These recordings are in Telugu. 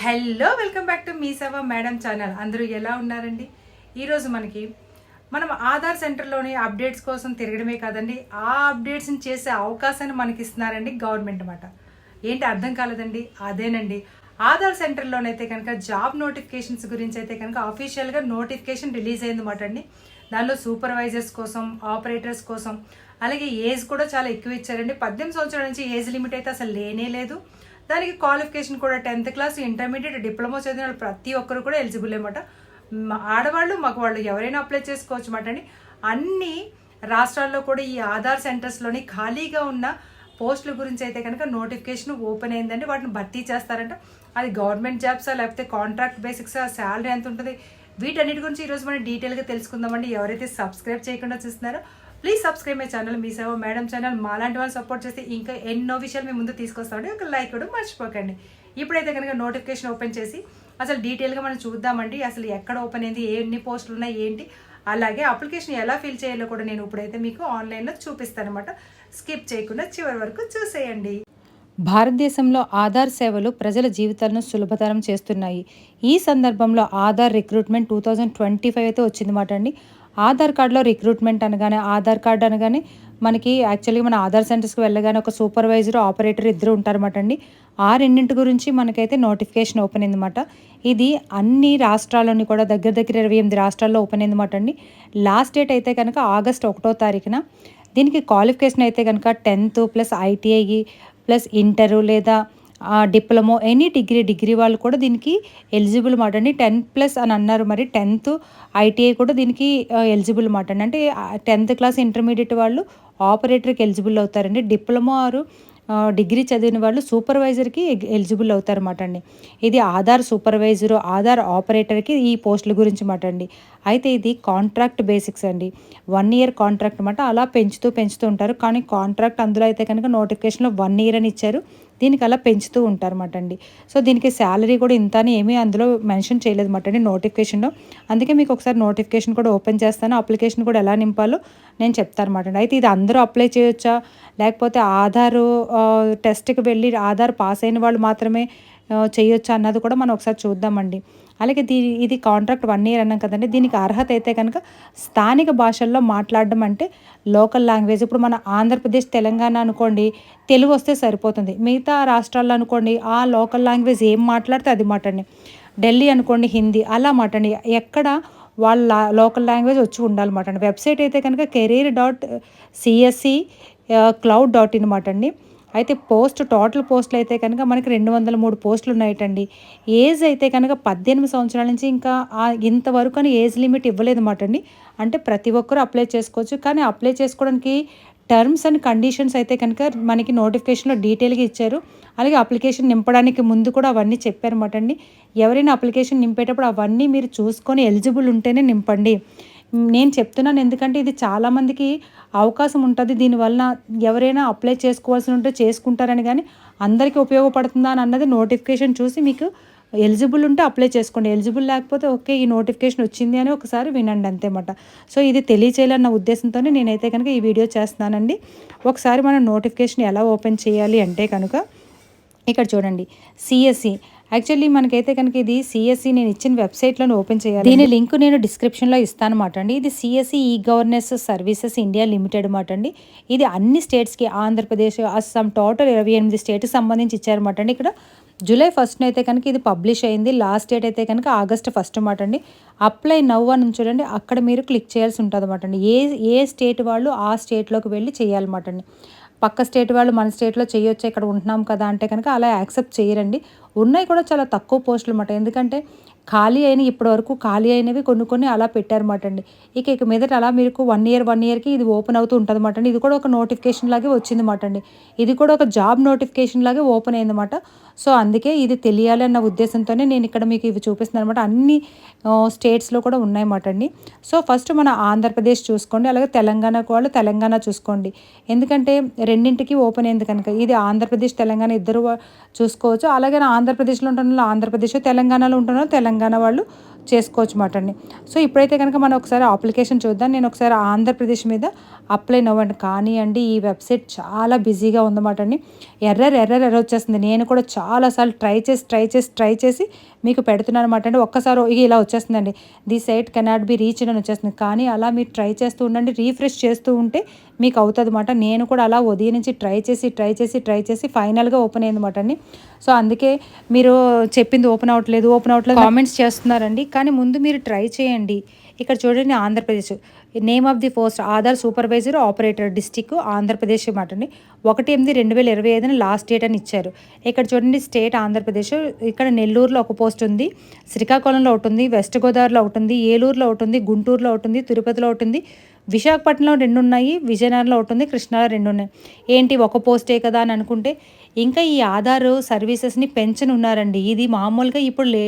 హలో వెల్కమ్ బ్యాక్ టు మీ సేవ మేడం ఛానల్. అందరూ ఎలా ఉన్నారండి? ఈరోజు మనకి మనం ఆధార్ సెంటర్లోని అప్డేట్స్ కోసం తిరగడమే కాదండి ఆ అప్డేట్స్ని చేసే అవకాశాన్ని మనకి ఇస్తున్నారండి గవర్నమెంట్ అన్నమాట. ఏంటి అర్థం కాలేదండి? అదేనండి. ఆధార్ సెంటర్లోనైతే కనుక జాబ్ నోటిఫికేషన్స్ గురించి అయితే కనుక అఫీషియల్గా నోటిఫికేషన్ రిలీజ్ అయిందన్నమాట అండి. దానిలో సూపర్వైజర్స్ కోసం ఆపరేటర్స్ కోసం అలాగే ఏజ్ కూడా చాలా ఎక్కువ ఇచ్చారండి. పద్దెనిమిది సంవత్సరాల నుంచి ఏజ్ లిమిట్ అయితే అసలు లేనే లేదు. దానికి క్వాలిఫికేషన్ కూడా టెన్త్ క్లాస్ ఇంటర్మీడియట్ డిప్లొమా చదివిన వాళ్ళు ప్రతి ఒక్కరు కూడా ఎలిజిబుల్ అనమాట ఆడవాళ్ళు మగవాళ్ళు ఎవరైనా అప్లై చేసుకోవచ్చు అన్నమాట అండి. అన్ని రాష్ట్రాల్లో కూడా ఈ ఆధార్ సెంటర్స్లోని ఖాళీగా ఉన్న పోస్టుల గురించి అయితే కనుక నోటిఫికేషన్ ఓపెన్ అయిందండి. వాటిని భర్తీ చేస్తారంట. అది గవర్నమెంట్ జాబ్సా లేకపోతే కాంట్రాక్ట్ బేసిక్సా శాలరీ ఎంత ఉంటుంది? వీటన్నిటి గురించి ఈరోజు మనం డీటెయిల్గా తెలుసుకుందామండి. ఎవరైతే సబ్స్క్రైబ్ చేయకుండా చూస్తున్నారో please subscribe my channel Mee Seva madam channel మాలాంటి వాళ్ళు సపోర్ట్ చేస్తే ఇంకా ఎన్నో విషయాలు మీ ముందు తీసుకొస్తామండి. ఒక లైక్ కూడా మర్చిపోకండి. ఇప్పుడైతే కనుక నోటిఫికేషన్ ఓపెన్ చేసి అసలు డీటెయిల్గా మనం చూద్దామండి. అసలు ఎక్కడ ఓపెన్ అయింది ఎన్ని పోస్టులు ఉన్నాయి ఏంటి? అలాగే అప్లికేషన్ ఎలా ఫిల్ చేయాలో కూడా నేను ఇప్పుడైతే మీకు ఆన్లైన్లో చూపిస్తానమాట స్కిప్ చేయకుండా చివరి వరకు చూసేయండి. భారతదేశంలో ఆధార్ సేవలు ప్రజల జీవితాలను సులభతరం చేస్తున్నాయి. ఈ సందర్భంలో Aadhaar recruitment two thousand twenty five అయితే వచ్చిందన్నమాట అండి. ఆధార్ కార్డులో రిక్రూట్మెంట్ అనగానే ఆధార్ కార్డు అనగానే మనకి యాక్చువల్లీ మన ఆధార్ సెంటర్స్కి వెళ్ళగానే ఒక సూపర్వైజర్ ఆపరేటర్ ఇద్దరు ఉంటారన్నమాట అండి. ఆ రెండింటి గురించి మనకైతే నోటిఫికేషన్ ఓపెన్ అయిందన్నమాట. ఇది అన్ని రాష్ట్రాల్లోని కూడా దగ్గర దగ్గర ఇరవై ఎనిమిది రాష్ట్రాల్లో ఓపెన్ అయిందన్నమాట అండి. లాస్ట్ డేట్ అయితే కనుక ఆగస్ట్ ఒకటో తారీఖున. దీనికి క్వాలిఫికేషన్ అయితే కనుక tenth plus ITI plus inter లేదా డిప్లొమో ఎనీ డిగ్రీ డిగ్రీ వాళ్ళు కూడా దీనికి ఎలిజిబుల్ మాట అండి. టెన్త్ ప్లస్ అని అన్నారు మరి. టెన్త్ ఐటీఐ కూడా దీనికి ఎలిజిబుల్ మాట అండి. అంటే టెన్త్ క్లాస్ ఇంటర్మీడియట్ వాళ్ళు ఆపరేటర్కి ఎలిజిబుల్ అవుతారండి. డిప్లొమో ఆరు డిగ్రీ చదివిన వాళ్ళు సూపర్వైజర్కి ఎలిజిబుల్ అవుతారన్నమాట అండి. ఇది ఆధార్ సూపర్వైజరు ఆధార్ ఆపరేటర్కి ఈ పోస్టుల గురించి మాట అండి. అయితే ఇది కాంట్రాక్ట్ బేసిక్స్ అండి. వన్ ఇయర్ కాంట్రాక్ట్ అనమాట అలా పెంచుతూ పెంచుతూ ఉంటారు. కానీ కాంట్రాక్ట్ అందులో అయితే కనుక నోటిఫికేషన్లో వన్ ఇయర్ అని ఇచ్చారు. దీనికి అలా పెంచుతూ ఉంటారన్నమాట అండి. సో దీనికి శాలరీ కూడా ఇంత అని ఏమీ అందులో మెన్షన్ చేయలేదు అనమాట అండి నోటిఫికేషన్లో అందుకే మీకు ఒకసారి నోటిఫికేషన్ కూడా ఓపెన్ చేస్తాను అప్లికేషన్ కూడా ఎలా నింపాలో నేను చెప్తాను అనమాట అండి. అయితే ఇది అందరూ అప్లై చేయొచ్చా? లేకపోతే ఆధార్ టెస్ట్కి వెళ్ళి ఆధార్ పాస్ అయిన వాళ్ళు మాత్రమే చేయొచ్చా అన్నది కూడా మనం ఒకసారి చూద్దామండి అలాగే దీ ఇది కాంట్రాక్ట్ వన్ ఇయర్ అన్నాం కదండి దీనికి అర్హత అయితే కనుక స్థానిక భాషల్లో మాట్లాడడం అంటే లోకల్ లాంగ్వేజ్ ఇప్పుడు మన ఆంధ్రప్రదేశ్ తెలంగాణ అనుకోండి తెలుగు వస్తే సరిపోతుంది. మిగతా రాష్ట్రాల్లో అనుకోండి ఆ లోకల్ లాంగ్వేజ్ ఏం మాట్లాడితే అది మాటండి ఢిల్లీ అనుకోండి హిందీ అలా మాటండి ఎక్కడ వాళ్ళ లోకల్ లాంగ్వేజ్ వచ్చి ఉండాలన్నమాట అండి. వెబ్సైట్ అయితే కనుక career dot CSC cloud dot in మాట అండి. అయితే పోస్ట్ టోటల్ పోస్టులు అయితే కనుక మనకి రెండు వందల మూడు పోస్టులు ఉన్నాయటండి. ఏజ్ అయితే కనుక పద్దెనిమిది సంవత్సరాల నుంచి ఇంకా ఇంతవరకు అని ఏజ్ లిమిట్ ఇవ్వలేదు మాట అండి. అంటే ప్రతి ఒక్కరూ అప్లై చేసుకోవచ్చు. కానీ అప్లై చేసుకోవడానికి టర్మ్స్ అండ్ కండిషన్స్ అయితే కనుక మనకి నోటిఫికేషన్లో డీటెయిల్గా ఇచ్చారు. అలాగే అప్లికేషన్ నింపడానికి ముందు కూడా అవన్నీ చెప్పారన్నమాట అండి. ఎవరైనా అప్లికేషన్ నింపేటప్పుడు అవన్నీ మీరు చూసుకొని ఎలిజిబుల్ ఉంటేనే నింపండి. నేను చెప్తున్నాను ఎందుకంటే ఇది చాలామందికి అవకాశం ఉంటుంది. దీనివల్ల ఎవరైనా అప్లై చేసుకోవాల్సి ఉంటే చేసుకుంటారని కానీ అందరికీ ఉపయోగపడుతుందా అని అన్నది నోటిఫికేషన్ చూసి మీకు ఎలిజిబుల్ ఉంటే అప్లై చేసుకోండి. ఎలిజిబుల్ లేకపోతే ఓకే ఈ నోటిఫికేషన్ వచ్చింది అని ఒకసారి వినండి అంతేమాట. సో ఇది తెలియచేయాలన్న ఉద్దేశంతోనే నేనైతే కనుక ఈ వీడియో చేస్తున్నానండి. ఒకసారి మనం నోటిఫికేషన్ ఎలా ఓపెన్ చేయాలి అంటే కనుక ఇక్కడ చూడండి. సిఎస్సి యాక్చువల్లీ మనకైతే కనుక ఇది సిఎస్సి నేను ఇచ్చిన వెబ్సైట్లో ఓపెన్ చేయాలి. దీని లింక్ నేను డిస్క్రిప్షన్లో ఇస్తాను అనమాట అండి. ఇది CSC e governance services India limited అనమాట అండి. ఇది అన్ని స్టేట్స్కి ఆంధ్రప్రదేశ్ అస్సాం టోటల్ ఇరవై ఎనిమిది స్టేట్కి సంబంధించి ఇచ్చారన్నమాట అండి. ఇక్కడ జూలై ఫస్ట్న అయితే కనుక ఇది పబ్లిష్ అయింది. లాస్ట్ డేట్ అయితే కనుక ఆగస్ట్ ఫస్ట్ అనమాట అండి. అప్లై నవ్ అని చూడండి. అక్కడ మీరు క్లిక్ చేయాల్సి ఉంటుంది అనమాట అండి. ఏ ఏ స్టేట్ వాళ్ళు ఆ స్టేట్లోకి వెళ్ళి చేయాలన్నమాట అండి. పక్క స్టేట్ వాళ్ళు మన స్టేట్లో చేయొచ్చు ఇక్కడ ఉంటున్నాం కదా అంటే కనుక అలా యాక్సెప్ట్ చేయరండి. ఉన్నాయి కూడా చాలా తక్కువ పోస్టులు అన్నమాట. ఎందుకంటే ఖాళీ అయిన ఇప్పటి వరకు ఖాళీ అయినవి కొన్ని కొన్ని అలా పెట్టారన్నమాట అండి. ఇక ఇక మీదట అలా మీకు వన్ ఇయర్ వన్ ఇయర్కి ఇది ఓపెన్ అవుతూ ఉంటుంది అనమాట అండి. ఇది కూడా ఒక నోటిఫికేషన్ లాగే వచ్చింది అనమాట అండి. ఇది కూడా ఒక జాబ్ నోటిఫికేషన్ లాగే ఓపెన్ అయిందన్నమాట. సో అందుకే ఇది తెలియాలి అన్న ఉద్దేశంతోనే నేను ఇక్కడ మీకు ఇవి చూపిస్తున్నాను అనమాట అన్ని స్టేట్స్లో కూడా ఉన్నాయన్నమాట అండి. సో ఫస్ట్ మన ఆంధ్రప్రదేశ్ చూసుకోండి అలాగే తెలంగాణ వాళ్ళు తెలంగాణ చూసుకోండి. ఎందుకంటే రెండింటికి ఓపెన్ అయింది కనుక ఇది ఆంధ్రప్రదేశ్ తెలంగాణ ఇద్దరు చూసుకోవచ్చు. అలాగే ఆంధ్రప్రదేశ్లో ఉంటున్న ఆంధ్రప్రదేశ్ తెలంగాణలో ఉంటున్న తెలంగాణ వాళ్ళు చేసుకోవచ్చు మాట అండి. సో ఇప్పుడైతే కనుక మనం ఒకసారి అప్లికేషన్ చూద్దాం. నేను ఒకసారి ఆంధ్రప్రదేశ్ మీద అప్లై నవ్వండి. కానీ అండి ఈ వెబ్సైట్ చాలా బిజీగా ఉందన్నమాట అండి. ఎర్రర్ ఎర్రర్ ఎర్ర వచ్చేస్తుంది. నేను కూడా చాలాసార్లు ట్రై చేసి ట్రై చేసి ట్రై చేసి మీకు పెడుతున్నాను అనమాట అండి. ఒక్కసారి ఇలా వచ్చేస్తుందండి. The site cannot be reach అని వచ్చేస్తుంది. కానీ అలా మీరు ట్రై చేస్తూ ఉండండి. రీఫ్రెష్ చేస్తూ ఉంటే మీకు అవుతుంది అనమాట నేను కూడా అలా ఉదయం నుంచి ట్రై చేసి ట్రై చేసి ట్రై చేసి ఫైనల్గా ఓపెన్ అయింది అనమాట అండి. సో అందుకే మీరు చెప్పింది ఓపెన్ అవ్వట్లేదు ఓపెన్ అవ్వట్లేదు కామెంట్స్ చేస్తున్నారండి. కానీ ముందు మీరు ట్రై చేయండి. ఇక్కడ చూడండి Andhra Pradesh. Name of the post Aadhaar supervisor operator district Andhra Pradesh మాట అండి ఒకటి ఎనిమిది రెండు వేల ఇరవై ఐదున లాస్ట్ డేట్ అని ఇచ్చారు. ఇక్కడ చూడండి స్టేట్ ఆంధ్రప్రదేశ్. ఇక్కడ నెల్లూరులో ఒక పోస్ట్ ఉంది. శ్రీకాకుళంలో ఒకటి ఉంది వెస్ట్ గోదావరిలో ఒకటి ఉంది ఏలూరులో ఒకటి ఉంది గుంటూరులో ఒకటి ఉంది తిరుపతిలో ఒకటి ఉంది. విశాఖపట్నంలో రెండు ఉన్నాయి విజయనగరంలో ఒకటి ఉంది కృష్ణాలో రెండు ఉన్నాయి. ఏంటి ఒక పోస్టే కదా అని అనుకుంటే ఇంకా ఈ ఆధార్ సర్వీసెస్ని పెంచనున్నారండి. ఇది మామూలుగా ఇప్పుడు లే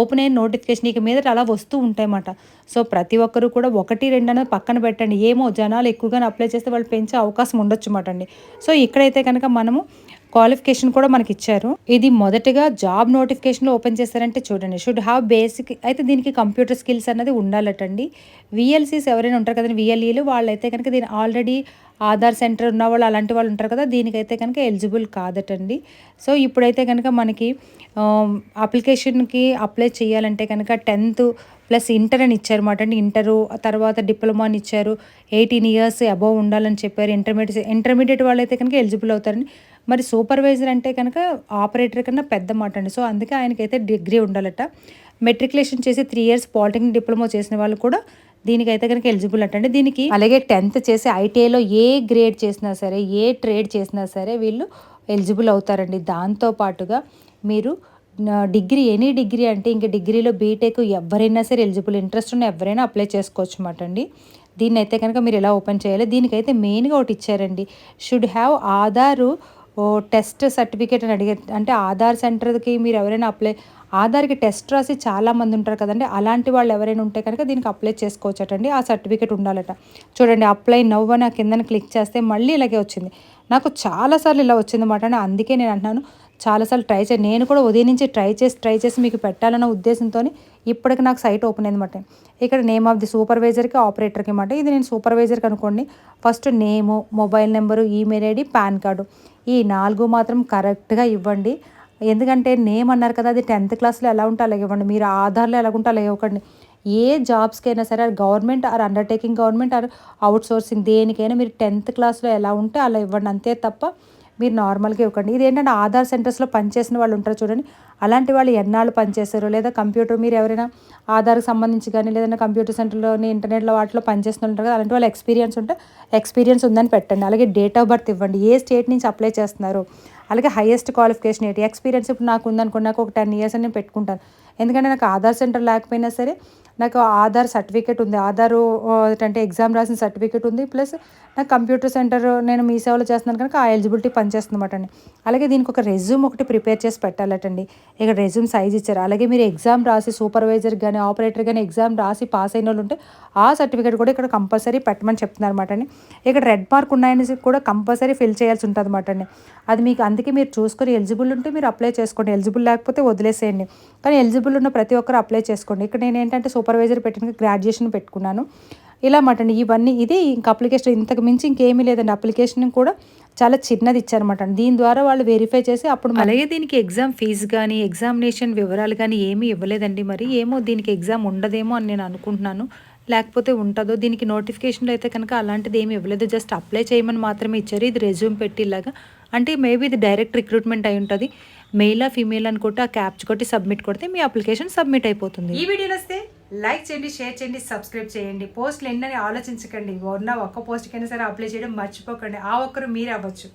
ఓపెన్ అయిన నోటిఫికేషన్ ఇక మీద అలా వస్తూ ఉంటాయన్నమాట. సో ప్రతి ఒక్కరు కూడా ఒకటి రెండు అనేది పక్కన పెట్టండి. ఏమో జనాలు ఎక్కువగానే అప్లై చేస్తే వాళ్ళు పెంచే అవకాశం ఉండొచ్చు అన్నమాట అండి. సో ఇక్కడైతే కనుక మనము క్వాలిఫికేషన్ కూడా మనకి ఇచ్చారు. ఇది మొదటగా జాబ్ నోటిఫికేషన్లో ఓపెన్ చేస్తారంటే చూడండి. షుడ్ హ్యావ్ బేసిక్ అయితే దీనికి కంప్యూటర్ స్కిల్స్ అన్నది ఉండాలటండి. విఎల్సీస్ ఎవరైనా ఉంటారు కదండి విఎల్ఈలు వాళ్ళైతే కనుక దీని ఆల్రెడీ ఆధార్ సెంటర్ ఉన్న వాళ్ళు అలాంటి వాళ్ళు ఉంటారు కదా దీనికైతే కనుక ఎలిజిబుల్ కాదటండి. సో ఇప్పుడైతే కనుక మనకి అప్లికేషన్కి అప్లై చేయాలంటే కనుక టెన్త్ ప్లస్ ఇంటర్ అని ఇచ్చారు మాట అండి. ఇంటరు తర్వాత డిప్లొమా అని ఇచ్చారు. ఎయిటీన్ ఇయర్స్ అబోవ్ ఉండాలని చెప్పారు. ఇంటర్మీడియట్ ఇంటర్మీడియట్ వాళ్ళైతే కనుక ఎలిజిబుల్ అవుతారండి. మరి సూపర్వైజర్ అంటే కనుక ఆపరేటర్ కన్నా పెద్ద మాట అండి. సో అందుకే ఆయనకైతే డిగ్రీ ఉండాలట. మెట్రికులేషన్ చేసి త్రీ ఇయర్స్ పాలిటెక్నిక్ డిప్లొమా చేసిన వాళ్ళు కూడా దీనికైతే కనుక ఎలిజిబుల్ అంటండి దీనికి అలాగే టెన్త్ చేసి ఐటీఐలో ఏ గ్రేడ్ చేసినా సరే ఏ ట్రేడ్ చేసినా సరే వీళ్ళు ఎలిజిబుల్ అవుతారండి. దాంతో పాటుగా మీరు డిగ్రీ ఎనీ డిగ్రీ అంటే ఇంకా డిగ్రీలో బీటెక్ ఎవరైనా సరే ఎలిజిబుల్ ఇంట్రెస్ట్ ఉన్న ఎవరైనా అప్లై చేసుకోవచ్చు అన్నమాట అండి. దీన్ని అయితే కనుక మీరు ఎలా ఓపెన్ చేయాలి దీనికైతే మెయిన్గా ఒకటి ఇచ్చారండి. Should have Aadhaar oh test certificate అని అడిగే అంటే ఆధార్ సెంటర్కి మీరు ఎవరైనా అప్లై ఆధార్కి టెస్ట్ రాసి చాలా మంది ఉంటారు కదండి అలాంటి వాళ్ళు ఎవరైనా ఉంటే కనుక దీనికి అప్లై చేసుకోవచ్చటండి ఆ సర్టిఫికేట్ ఉండాలట. చూడండి అప్లై నవ్వు అని ఆ కిందన క్లిక్ చేస్తే మళ్ళీ ఇలాగే వచ్చింది. నాకు చాలాసార్లు ఇలా వచ్చిందన్నమాట అందుకే నేను అంటున్నాను చాలాసార్లు ట్రై చేసి నేను కూడా ఉదయం నుంచి ట్రై చేసి ట్రై చేసి మీకు పెట్టాలన్న ఉద్దేశంతో ఇప్పటికి నాకు సైట్ ఓపెన్ అయిందన్నమాట ఇక్కడ నేమ్ ఆఫ్ ది సూపర్వైజర్కి ఆపరేటర్కి అనమాట ఇది నేను సూపర్వైజర్కి అనుకోండి. First name mobile number email ID PAN card. ఈ నాలుగు మాత్రం కరెక్ట్గా ఇవ్వండి. ఎందుకంటే నేమ్ అన్నారు కదా అది టెన్త్ క్లాస్లో ఎలా ఉంటే అలాగే ఇవ్వండి. మీరు ఆధార్లో ఎలా ఉంటే అలాగే ఇవ్వకండి. ఏ జాబ్స్కి అయినా సరే government or undertaking government or outsourcing దేనికైనా మీరు టెన్త్ క్లాస్లో ఎలా ఉంటే అలా ఇవ్వండి. అంతే తప్ప మీరు నార్మల్గా ఇవ్వకండి. ఇదేంటంటే ఆధార్ సెంటర్స్లో పనిచేసిన వాళ్ళు ఉంటారు చూడండి. అలాంటి వాళ్ళు ఎన్నాళ్ళు పనిచేస్తారు లేదా కంప్యూటర్ మీరు ఎవరైనా ఆధార్కి సంబంధించి కానీ లేదంటే కంప్యూటర్ సెంటర్లోని ఇంటర్నెట్లో వాటిలో పనిచేస్తున్న వాళ్ళు ఉంటారు కదా అలాంటి వాళ్ళు ఎక్స్పీరియన్స్ ఉంటే ఎక్స్పీరియన్స్ ఉందని పెట్టండి. అలాగే డేట్ ఆఫ్ బర్త్ ఇవ్వండి. ఏ స్టేట్ నుంచి అప్లై చేస్తున్నారు? అలాగే హైయెస్ట్ క్వాలిఫికేషన్ ఏంటి? ఎక్స్పీరియన్స్ ఇప్పుడు నాకు ఉందనుకోండి నాకు ఒక టెన్ ఇయర్స్ అని నేను పెట్టుకుంటాను. ఎందుకంటే నాకు ఆధార్ సెంటర్ లేకపోయినా సరే నాకు ఆధార్ సర్టిఫికేట్ ఉంది. ఆధారు అంటే ఎగ్జామ్ రాసిన సర్టిఫికేట్ ఉంది. ప్లస్ నాకు కంప్యూటర్ సెంటర్ నేను మీ సేవలో చేస్తున్నాను కనుక ఆ ఎలిజిబిలిటీ పనిచేస్తుందన్నమాట అండి. అలాగే దీనికి ఒక రెజ్యూమ్ ఒకటి ప్రిపేర్ చేసి పెట్టాలటండి. ఇక్కడ రెజ్యూమ్ సైజ్ ఇచ్చారు. అలాగే మీరు ఎగ్జామ్ రాసి సూపర్వైజర్ కానీ ఆపరేటర్ కానీ ఎగ్జామ్ రాసి పాస్ అయిన వాళ్ళు ఉంటే ఆ సర్టిఫికేట్ కూడా ఇక్కడ కంపల్సరీ పెట్టమని చెప్తున్నారు అనమాట అండి. ఇక్కడ రెడ్ మార్క్ ఉన్నాయని కూడా కంపల్సరీ ఫిల్ చేయాల్సి ఉంటుంది అనమాట అండి. అది మీకు అందుకే మీరు చూసుకొని ఎలిజిబుల్ ఉంటే మీరు అప్లై చేసుకోండి. ఎలిజిబుల్ లేకపోతే వదిలేసేయండి. కానీ ఎలిజిబుల్ ఉన్న ప్రతి ఒక్కరు అప్లై చేసుకోండి. ఇక్కడ నేను ఏంటంటే సూపర్వైజర్ పెట్టిన గ్రాడ్యుయేషన్ పెట్టుకున్నాను. ఇలా మాట ఇవన్నీ ఇది ఇంక అప్లికేషన్ ఇంతకు మించి ఇంకేమీ లేదండి. అప్లికేషన్ కూడా చాలా చిన్నది ఇచ్చారనమాట దీని ద్వారా వాళ్ళు వెరిఫై చేసి అప్పుడు అలాగే దీనికి ఎగ్జామ్ ఫీజు కానీ ఎగ్జామినేషన్ వివరాలు కానీ ఏమీ ఇవ్వలేదండి మరి. ఏమో దీనికి ఎగ్జామ్ ఉండదేమో అని నేను అనుకుంటున్నాను. లేకపోతే ఉంటుందో దీనికి నోటిఫికేషన్లో అయితే కనుక అలాంటిది ఏమి ఇవ్వలేదు. జస్ట్ అప్లై చేయమని మాత్రమే ఇచ్చారు. ఇది రెజ్యూమ్ పెట్టి ఇలాగా అంటే మేబీ ఇది డైరెక్ట్ రిక్రూట్మెంట్ అయి ఉంటుంది. మెయిలా ఫీమేల్ అనుకుంటే ఆ క్యాప్చ్ కొట్టి సబ్మిట్ కొడితే మీ అప్లికేషన్ సబ్మిట్ అయిపోతుంది. ఈ వీడియోలు వస్తే లైక్ చేయండి షేర్ చేయండి సబ్స్క్రైబ్ చేయండి. పోస్టులు ఎన్నని ఆలోచించకండి. ఉన్న ఒక్క పోస్ట్కైనా సరే అప్లై చేయడం మర్చిపోకండి. ఆ ఒక్కరు మీరే అవ్వచ్చు.